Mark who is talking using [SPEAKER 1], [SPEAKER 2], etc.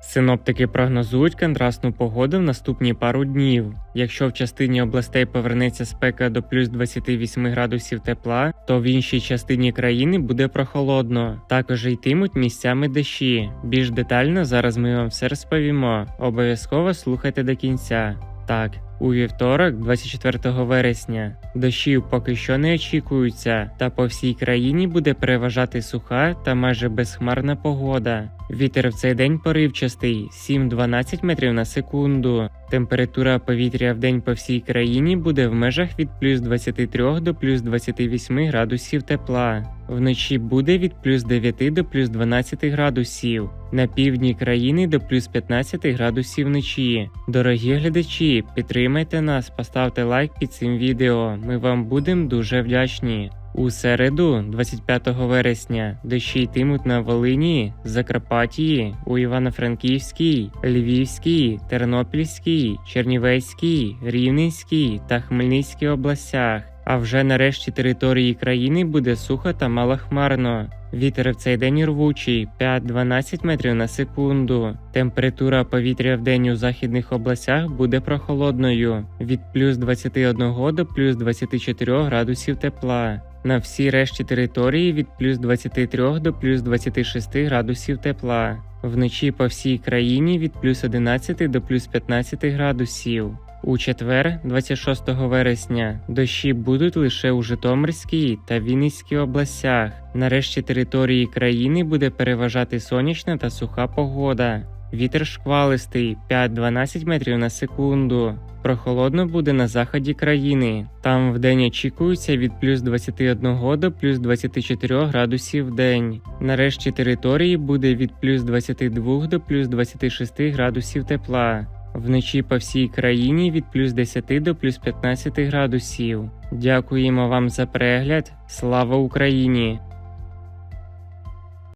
[SPEAKER 1] Синоптики прогнозують контрастну погоду в наступні пару днів. Якщо в частині областей повернеться спека до плюс 28 градусів тепла, то в іншій частині країни буде прохолодно. Також йтимуть місцями дощі. Більш детально зараз ми вам все розповімо. Обов'язково слухайте до кінця. Так, у вівторок, 24 вересня, дощів поки що не очікуються, та по всій країні буде переважати суха та майже безхмарна погода. Вітер в цей день поривчастий 7-12 метрів на секунду. Температура повітря в день по всій країні буде в межах від плюс 23 до плюс 28 градусів тепла. Вночі буде від плюс 9 до плюс 12 градусів. На півдні країни до плюс 15 градусів вночі. Дорогі глядачі, підтримайте нас, поставте лайк під цим відео. Ми вам будемо дуже вдячні. У середу, 25 вересня, дощі йтимуть на Волині, Закарпаттії, у Івано-Франківській, Львівській, Тернопільській, Чернівецькій, Рівненській та Хмельницькій областях. А вже на решті території країни буде сухо та малохмарно. Вітер в цей день рвучий 5-12 метрів на секунду. Температура повітря в день у західних областях буде прохолодною від плюс 21 до плюс 24 градусів тепла. На всій решті території від плюс 23 до плюс 26 градусів тепла. Вночі по всій країні від плюс 11 до плюс 15 градусів. У четвер, 26 вересня, дощі будуть лише у Житомирській та Вінницькій областях. Нарешті території країни буде переважати сонячна та суха погода. Вітер шквалистий 5-12 метрів на секунду. Прохолодно буде на заході країни. Там вдень очікується від плюс 21 до плюс 24 градусів в день. Нарешті території буде від плюс 22 до плюс 26 градусів тепла. Вночі по всій країні від плюс 10 до плюс 15 градусів. Дякуємо вам за перегляд. Слава Україні!